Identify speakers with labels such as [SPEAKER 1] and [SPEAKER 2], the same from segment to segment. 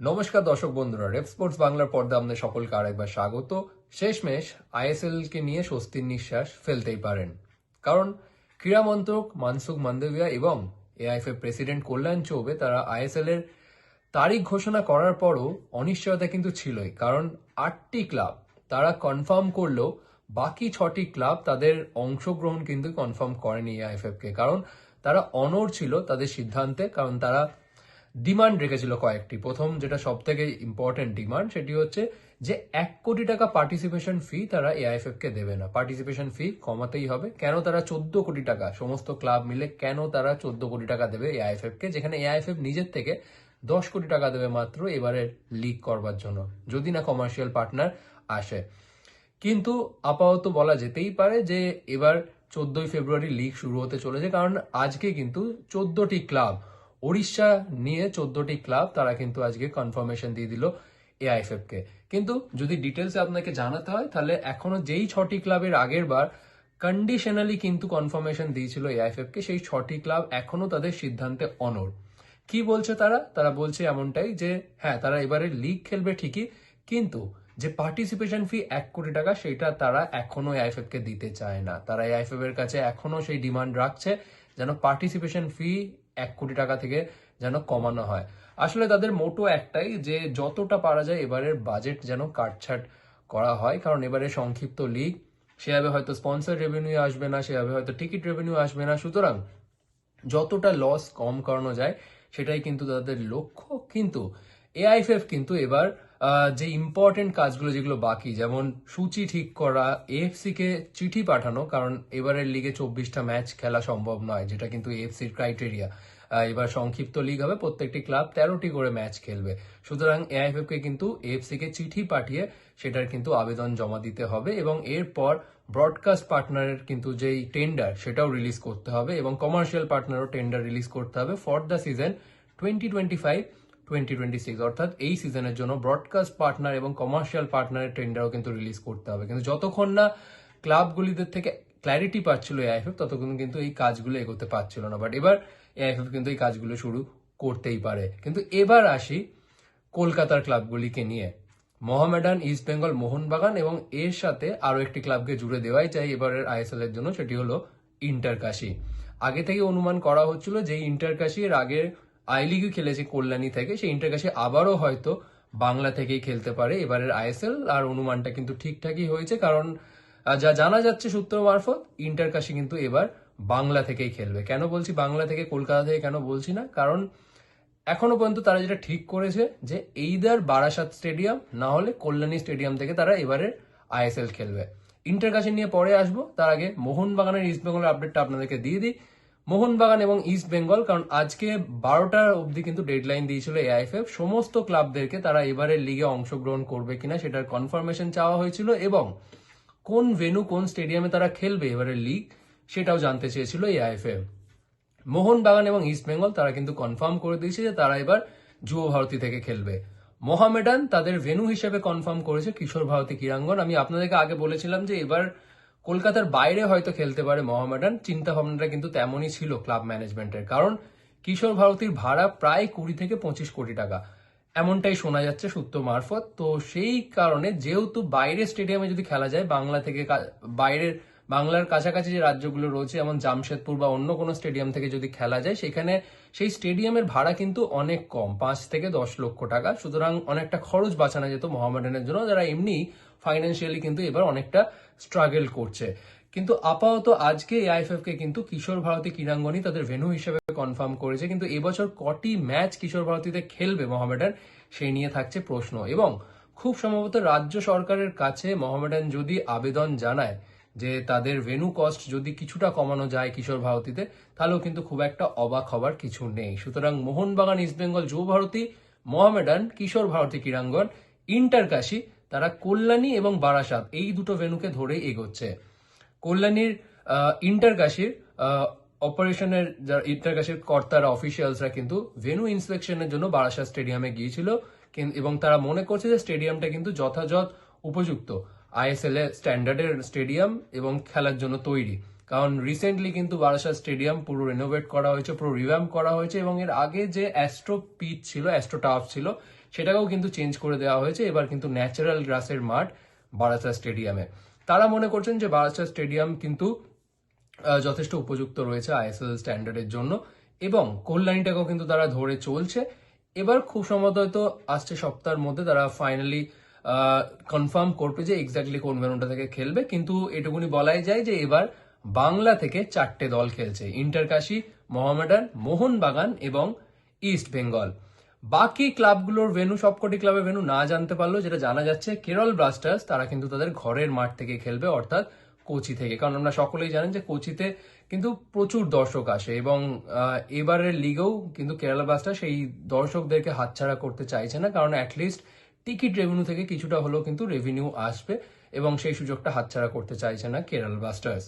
[SPEAKER 1] নমস্কার দর্শক বন্ধুরা রেপ স্পোর্টস বাংলার পর্দা আপনাদের সকলকে আরেকবার স্বাগত। শেষমেশ আইএসএল কে নিয়ে স্বস্তির নিঃশ্বাস ফেলতেই পারেন। কারণ ক্রীড়া মন্ত্রক মানসুখ মান্ডভিয়া এবং এআইএফএ প্রেসিডেন্ট কল্যাণ চৌবে তারা আইএসএল এর তারিখ ঘোষণা করার পরও অনিশ্চয়তা কিন্তু ছিলই। কারণ আটটি ক্লাব তারা কনফার্ম করলেও বাকি ছটি ক্লাব তাদের অংশগ্রহণ কিন্তু কনফার্ম করেনি এআইএফএফ কে কারণ তারা অনর ছিল তাদের সিদ্ধান্তে, কারণ তারা ডিমান্ড রেখেছিল কয়েকটি। প্রথম যেটা সব থেকে ইম্পর্টেন্ট ডিমান্ড সেটি হচ্ছে যে এক কোটি টাকা পার্টিসিপেশন ফি তারা এআইএফএফ কে দেবে না। পার্টিসিপেশন ফি কমাতেই হবে। কেন তারা চোদ্দ কোটি টাকা, সমস্ত ক্লাব মিলে কেন তারা চোদ্দ কোটি টাকা দেবে এআইএফএফ কে, যেখানে এআইএফএফ নিজের থেকে দশ কোটি টাকা দেবে মাত্র এবারে লিগ করবার জন্য, যদি না কমার্শিয়াল পার্টনার আসে। কিন্তু আপাতত বলা যেতেই পারে যে এবার চোদ্দই ফেব্রুয়ারি লিগ শুরু হতে চলেছে, কারণ আজকে কিন্তু চোদ্দটি ক্লাব ওড়িশা নিয়ে চোদ্দটি ক্লাব তারা কিন্তু আজকে কনফার্মেশন দিয়ে দিল এআইএফএফ কে। কিন্তু যদি ডিটেলসে আপনাকে জানাতে হয়, তাহলে এখনও যেই ছটি ক্লাবের আগের বার কন্ডিশনালি কিন্তু কনফার্মেশন দিয়েছিল এআইএফএফ কে, সেই ছটি ক্লাব এখনও তাদের সিদ্ধান্তে অনড়। কি বলছে তারা? তারা বলছে এমনটাই যে হ্যাঁ তারা এবারে লিগ খেলবে ঠিকই, কিন্তু যে পার্টিসিপেশন ফি এক কোটি টাকা, সেটা তারা এখনও এআইএফএফ কে দিতে চায় না। তারা এআইএফএফ এর কাছে এখনও সেই ডিমান্ড রাখছে যেন পার্টিসিপেশন ফি এক কোটি টাকা থেকে যেন কমানো হয়। আসলে তাদের মোটো একটাই যে, যতটা পারা যায় এবারের বাজেট যেন কাটছাট করা হয়। কারণ এবারে সংক্ষিপ্ত লিগ সেভাবে হয়তো স্পন্সর রেভিনিউ আসবে না, সেভাবে হয়তো টিকিট রেভিনিউ আসবে না। সুতরাং যতটা লস কম করানো যায়, সেটাই কিন্তু তাদের লক্ষ্য। কিন্তু এআইএফএফ কিন্তু এবার যে ইম্পর্টেন্ট কাজগুলো যেগুলো বাকি, যেমন সূচি ঠিক করা এএফসি কে চিঠি পাঠানো, কারণ এবারের লিগে চব্বিশটা ম্যাচ খেলা সম্ভব নয়, যেটা কিন্তু এএফসির ক্রাইটেরিয়া এবার সংক্ষিপ্ত লিগ হবে, প্রত্যেকটি ক্লাব তেরোটি করে ম্যাচ খেলবে। সুতরাং এআইএফএফ কে কিন্তু এএফসি কে চিঠি পাঠিয়ে সেটার কিন্তু আবেদন জমা দিতে হবে এবং এরপর ব্রডকাস্ট পার্টনারের কিন্তু যেই টেন্ডার সেটাও রিলিজ করতে হবে এবং কমার্শিয়াল পার্টনারও টেন্ডার রিলিজ করতে হবে for the season twenty twenty five twenty twenty six অর্থাৎ এই সিজনের জন্য ব্রডকাস্ট পার্টনার এবং কমার্শিয়াল পার্টনারের টেন্ডারও কিন্তু রিলিজ করতে হবে। কিন্তু যতক্ষণ না ক্লাবগুলিদের থেকে ক্ল্যারিটি পাচ্ছিল এআইএফএফ ততক্ষণ কিন্তু এই কাজগুলো এগোতে পারছিল না। বাট এবার এআইএফএফ কিন্তু এই কাজগুলো শুরু করতেই পারে। কিন্তু এবার আসি কলকাতার ক্লাবগুলিকে নিয়ে। মোহামেডান, ইস্ট বেঙ্গল, মোহনবাগান এবং এর সাথে আরও একটি ক্লাবকে জুড়ে দেওয়াই চাই এবারের আইএসএল এর জন্য, সেটি হলো ইন্টারকাশি আগে থেকে অনুমান করা হচ্ছিল যে ইন্টারকাশি এর আগে আই লিগে খেলেছে কল্যাণী থেকে। সেই ইন্টারকাশি আবারও হয়তো বাংলা থেকেই খেলতে পারে। এবারের আইএসএল আর অনুমানটা কিন্তু ঠিকঠাকই হয়েছে কারণ যা জানা যাচ্ছে সূত্র মারফত ইন্টারকাশি কিন্তু এবার বাংলা থেকেই খেলবে। কেন বলছি বাংলা থেকে, কলকাতা থেকে কেন বলছি না? কারণ এখনও পর্যন্ত তারা যেটা ঠিক করেছে যে এইদার বারাসাত স্টেডিয়াম না হলে কল্যাণী স্টেডিয়াম থেকে তারা এবারে আইএসএল খেলবে। ইন্টার ইন্টারকাশি নিয়ে পরে আসব। তার আগে মোহনবাগানের ইস্ট বেঙ্গলের আপডেটটা আপনাদেরকে দিয়ে দিই। মোহনবাগান এবং ইস্ট বেঙ্গল, কারণ আজকে বারোটার অবধি কিন্তু ডেডলাইন দিয়েছিল এআইএফএফ। সমস্ত ক্লাবদেরকে তারা এবারের লিগে অংশগ্রহণ করবে কিনা সেটার কনফার্মেশন চাওয়া হয়েছিল এবং কোন ভেনু কোন স্টেডিয়ামে তারা খেলবে এবারের লিগ সেটাও জানতে চেয়েছিল এআইএফএফ। মোহনবাগান এবং ইস্ট বেঙ্গল তারা কিন্তু কনফার্ম করে দিয়েছে যে তারা এবার যুব ভারতী থেকে খেলবে। মোহামেডান তাদের ভেনু হিসেবে কনফার্ম করেছে কিশোর ভারতী ক্রীড়াঙ্গন। আমি আপনাদেরকে আগে বলেছিলাম যে এবার কলকাতার বাইরে হয়তো খেলতে পারে মোহামেডান চিন্তা ভাবনাটা কিন্তু তেমনই ছিল ক্লাব ম্যানেজমেন্টের। কারণ কিশোর ভারতীর ভাড়া প্রায় কুড়ি থেকে পঁচিশ কোটি টাকা। এমনটাই শোনা যাচ্ছে সূত্র মারফত। তো সেই কারণে যেহেতু বাইরের স্টেডিয়ামে যদি খেলা যায়, বাংলা থেকে বাইরের বাংলার কাছাকাছি যে রাজ্যগুলো রয়েছে, যেমন জামশেদপুর বা অন্য কোনো স্টেডিয়াম থেকে যদি খেলা যায়, সেখানে সেই স্টেডিয়ামের ভাড়া কিন্তু অনেক কম, পাঁচ থেকে দশ লক্ষ টাকা। সুতরাং অনেকটা খরচ বাঁচানো যেত মোহামেডানের জন্য, যারা এমনি ফাইন্যান্সিয়ালি কিন্তু এবার অনেকটা স্ট্রাগল করছে। কিন্তু আপাতত আজকে এআইএফএফ কে কিন্তু কিশোর ভারতী ক্রীড়াঙ্গনই তাদের ভেন্যু হিসেবে কনফার্ম করেছে। কিন্তু এবছর কটি ম্যাচ কিশোর ভারতীতে খেলবে মোহামেডান, সেই নিয়ে থাকছে প্রশ্ন। এবং খুব সম্ভবত রাজ্য সরকারের কাছে মোহামেডান যদি আবেদন জানায় যে তাদের ভেনু কস্ট যদি কিছুটা কমানো যায় কিশোর ভারতীতে তাহলেও কিন্তু খুব একটা অবাক হবার কিছু নেই। সুতরাং মোহনবাগান ইস্টবেঙ্গল যুব ভারতী মোহামেডান কিশোর ভারতী, ক্রীড়াঙ্গন ইন্টারকাশি তারা কল্যাণী এবং বারাসাত এই দুটো ভেনুকে ধরেই এগোচ্ছে। কল্যাণীর ইন্টারকাশির অপারেশনের যারা ইন্টারকাশির কর্তারা অফিসিয়ালসরা কিন্তু ভেনু ইন্সপেকশনের জন্য বারাসাত স্টেডিয়ামে গিয়েছিল। এবং তারা মনে করছে যে স্টেডিয়ামটা কিন্তু যথাযথ উপযুক্ত। আইএসএল এর স্ট্যান্ডার্ডের স্টেডিয়াম এবং খেলার জন্য তৈরি। কারণ রিসেন্টলি কিন্তু বারাসাত স্টেডিয়াম পুরো রেনোভেট করা হয়েছে, পুরো রিভ্যাম্প করা হয়েছে এবং এর আগে যে অ্যাস্ট্রো পিচ ছিল অ্যাস্ট্রো টাফ ছিল, সেটাকেও কিন্তু চেঞ্জ করে দেওয়া হয়েছে। এবার কিন্তু ন্যাচারাল গ্রাসের মাঠ বারাসাত স্টেডিয়ামে তারা মনে করছেন যে বারাসাত স্টেডিয়াম কিন্তু যথেষ্ট উপযুক্ত রয়েছে আইএসএল স্ট্যান্ডার্ডের জন্য এবং কল্যাণীটাকেও কিন্তু তারা ধরে চলছে। এবার খুব সম্ভবত আসছে সপ্তাহের মধ্যে তারা ফাইনালি কনফার্ম করবে যে এক্স্যাক্টলি কোন ভেনুটা থেকে খেলবে, কিন্তু এটুকুনি বলাই যায় যে এবার বাংলা থেকে চারটে দল খেলছে, ইন্টারকাশি, মোহামেডান, মোহনবাগান এবং ইস্ট বেঙ্গল বাকি ক্লাবগুলোর ভেনু সবকটি ক্লাবের ভেনু না জানতে পারলেও যেটা জানা যাচ্ছে কেরল ব্লাস্টার্স তারা কিন্তু তাদের ঘরের মাঠ থেকে খেলবে, অর্থাৎ কোচি থেকে। কারণ আমরা সকলেই জানেন যে কোচিতে কিন্তু প্রচুর দর্শক আসে এবং এবারের লিগেও কিন্তু কেরালা ব্লাস্টার সেই দর্শকদেরকে হাতছাড়া করতে চাইছে না, কারণ অ্যাটলিস্ট টিকিট রেভিনিউ থেকে কিছুটা হলেও কিন্তু রেভিনিউ আসবে এবং সেই সুযোগটা হাতছাড়া করতে চাইছে না কেরাল ব্লাস্টার্স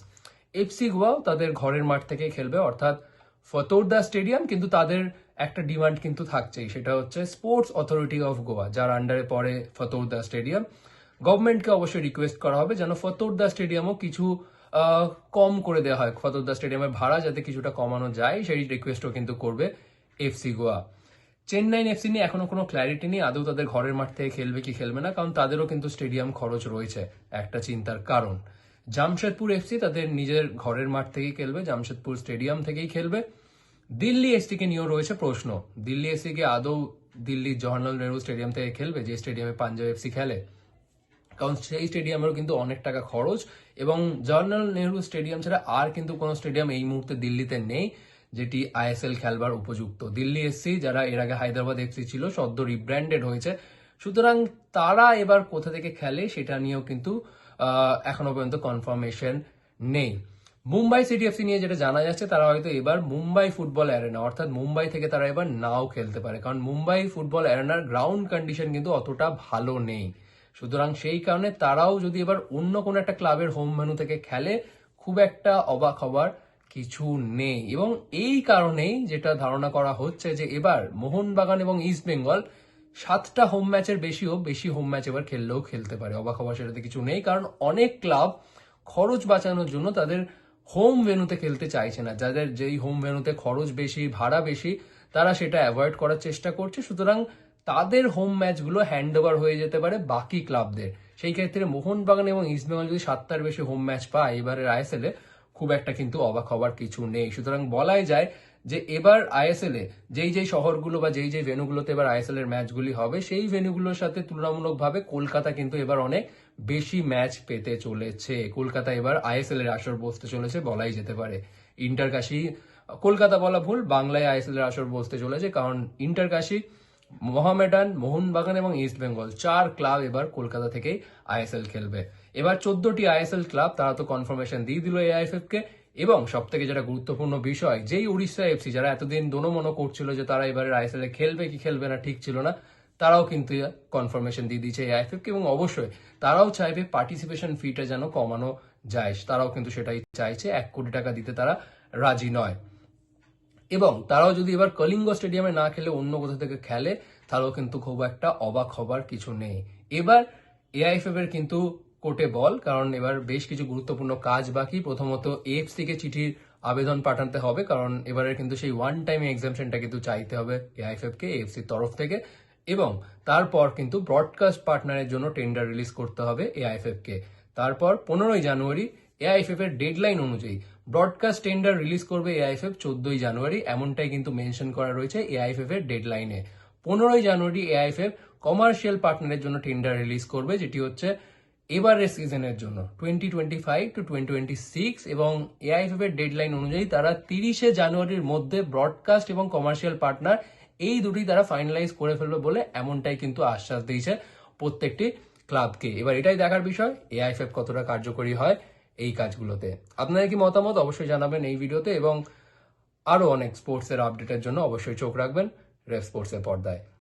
[SPEAKER 1] এফসি গোয়াও তাদের ঘরের মাঠ থেকে খেলবে, অর্থাৎ ফতোরদা স্টেডিয়াম, কিন্তু তাদের একটা ডিমান্ড কিন্তু থাকছেই। সেটা হচ্ছে স্পোর্টস অথরিটি অফ গোয়া যার আন্ডারে পড়ে ফতোরদা স্টেডিয়াম। গভর্নমেন্টকে অবশ্যই রিকোয়েস্ট করা হবে যেন ফতোরদা স্টেডিয়ামও কিছু কম করে দেওয়া হয়। ফতোরদা স্টেডিয়ামের ভাড়া যাতে কিছুটা কমানো যায়, সেই রিকোয়েস্টও কিন্তু করবে এফসি গোয়া চেন্নাইন এফসি নিয়ে এখনও কোনো ক্ল্যারিটি নেই। আদৌ তাদের ঘরের মাঠ থেকে খেলবে কি খেলবে না, কারণ তাদেরও কিন্তু স্টেডিয়াম খরচ রয়েছে একটা চিন্তার কারণ। জামশেদপুর এফসি তাদের নিজের ঘরের মাঠ থেকেই খেলবে, জামশেদপুর স্টেডিয়াম থেকেই খেলবে। দিল্লি এসটিকে নিয়েও রয়েছে প্রশ্ন। দিল্লি এসসি কে আদৌ দিল্লি জওহরলাল নেহরু স্টেডিয়াম থেকে খেলবে, যে স্টেডিয়ামে পাঞ্জাব এফসি খেলে? কারণ সেই স্টেডিয়ামেরও কিন্তু অনেক টাকা খরচ এবং জওয়াহরলাল নেহরু স্টেডিয়াম ছাড়া আর কিন্তু কোনো স্টেডিয়াম এই মুহূর্তে দিল্লিতে নেই। যেটি আইএসএল খেলবার উপযুক্ত। দিল্লি এসসি, যারা এর আগে হায়দ্রাবাদ এফসি ছিল, সদ্য রিব্র্যান্ডেড হয়েছে। সুতরাং তারা এবার কোথা থেকে খেলে সেটা নিয়েও কিন্তু এখনও পর্যন্ত কনফার্মেশন নেই। মুম্বাই সিটি এফসি নিয়ে যেটা জানা যাচ্ছে, তারা হয়তো এবার মুম্বাই ফুটবল অ্যারেনা অর্থাৎ মুম্বাই থেকে তারা এবার নাও খেলতে পারে। কারণ মুম্বাই ফুটবল অ্যারেনার গ্রাউন্ড কন্ডিশন কিন্তু অতটা ভালো নেই। সুতরাং সেই কারণে তারাও যদি এবার অন্য কোনো একটা ক্লাবের হোম ভেনু থেকে খেলে, খুব একটা অবাক হবার কিছু নেই। এবং এই কারণেই যেটা ধারণা করা হচ্ছে যে এবার মোহনবাগান এবং ইস্ট বেঙ্গল সাতটা হোম ম্যাচের বেশিও বেশি হোম ম্যাচ এবার খেললেও খেলতে পারে। অবাক হবার সেটাতে কিছু নেই, কারণ অনেক ক্লাব খরচ বাঁচানোর জন্য তাদের হোম ভেনুতে খেলতে চাইছে না। যাদের যেই হোম ভেনুতে খরচ বেশি, ভাড়া বেশি, তারা সেটা অ্যাভয়েড করার চেষ্টা করছে। সুতরাং তাদের হোম ম্যাচগুলো হ্যান্ড ওভার হয়ে যেতে পারে বাকি ক্লাবদের সেই ক্ষেত্রে মোহনবাগান এবং ইস্টবেঙ্গল যদি সাতটার বেশি হোম ম্যাচ পায় এবারের আইএসএল খুব একটা কিন্তু অবাক হবার কিছু নেই। সুতরাং বলাই যায় যে এবার আইএসএল এ যেই যেই শহরগুলো বা যেই যেই ভেনুগুলোতে এবার আইএসএল এর ম্যাচগুলি হবে, সেই ভেনুগুলোর সাথে তুলনামূলকভাবে কলকাতা কিন্তু এবার অনেক বেশি ম্যাচ পেতে চলেছে। কলকাতা এবার আইএসএল এর আসর বসতে চলেছে বলাই যেতে পারে। ইন্টারকাশি, কলকাতা বলা ভুল, বাংলায় আইএসএল এর আসর বসতে চলেছে কারণ ইন্টারকাশি, মোহামেডান, মোহনবাগান এবং ইস্ট বেঙ্গল চার ক্লাব এবার কলকাতা থেকেই আইএসএল খেলবে। এবার চোদ্দটি আইএসএল ক্লাব তারা তো কনফার্মেশন দিয়ে দিল এআইএফএফ কে এবং সব থেকে যেটা গুরুত্বপূর্ণ বিষয়, যেই উড়িষ্যা এফসি যারা এতদিন দোনো করছিল যে তারা এবারে আইএসএল এ খেলবে কি খেলবে না, ঠিক ছিল না, তারাও কিন্তু কনফার্মেশন দিয়ে দিয়েছে এআইএফএফ কে এবং অবশ্যই তারাও চাইবে পার্টিসিপেশন ফিটা যেন কমানো যায়। তারাও কিন্তু সেটাই চাইছে, এক কোটি টাকা দিতে তারা রাজি নয়। এবং তারাও যদি এবার কলিঙ্গ স্টেডিয়ামে না খেলে, অন্য কোথাও থেকে খেলে, তাহলেও কিন্তু খুব একটা অবাক হবার কিছু নেই। এবার এআইএফএফ এর কিন্তু কোর্টে বল, কারণ এবার বেশ কিছু গুরুত্বপূর্ণ কাজ বাকি। প্রথমত এএফসি কে চিঠির আবেদন পাঠাতে হবে, কারণ এবারে কিন্তু সেই ওয়ান টাইম এক্সামশনটা কিন্তু চাইতে হবে এআইএফএফ কে এএফসির তরফ থেকে। এবং তারপর কিন্তু ব্রডকাস্ট পার্টনারের জন্য টেন্ডার রিলিজ করতে হবে এআইএফএফ কে। তারপর পনেরোই জানুয়ারি এআইএফএফ এর ডেডলাইন অনুযায়ী ব্রডকাস্ট টেন্ডার রিলিজ করবে এআইএফএফ চোদ্দই জানুয়ারি, এমনটাই কিন্তু মেনশন করা রয়েছে এআইএফএফ এর ডেডলাইনে পনেরোই জানুয়ারি এআইএফএফ কমার্শিয়াল পার্টনারের জন্য টেন্ডার রিলিজ করবে, যেটি হচ্ছে এবারের সিজনের জন্য twenty twenty five two twenty twenty six এবং এআইএফএফ এর ডেডলাইন অনুযায়ী তারা তিরিশে জানুয়ারির মধ্যে ব্রডকাস্ট এবং কমার্শিয়াল পার্টনার এই দুটি তারা ফাইনালাইজ করে ফেলবে বলে এমনটাই কিন্তু আশ্বাস দিয়েছে প্রত্যেকটি ক্লাবকে। এবার এটাই দেখার বিষয় এআইএফএফ কতটা কার্যকরী হয় এই কাজগুলোতে। আপনাদের কি মতামত অবশ্যই জানাবেন এই ভিডিওতে, এবং আরও অনেক স্পোর্টসের আপডেটের জন্য অবশ্যই চোখ রাখবেন রেফ স্পোর্টসের পর্দায়।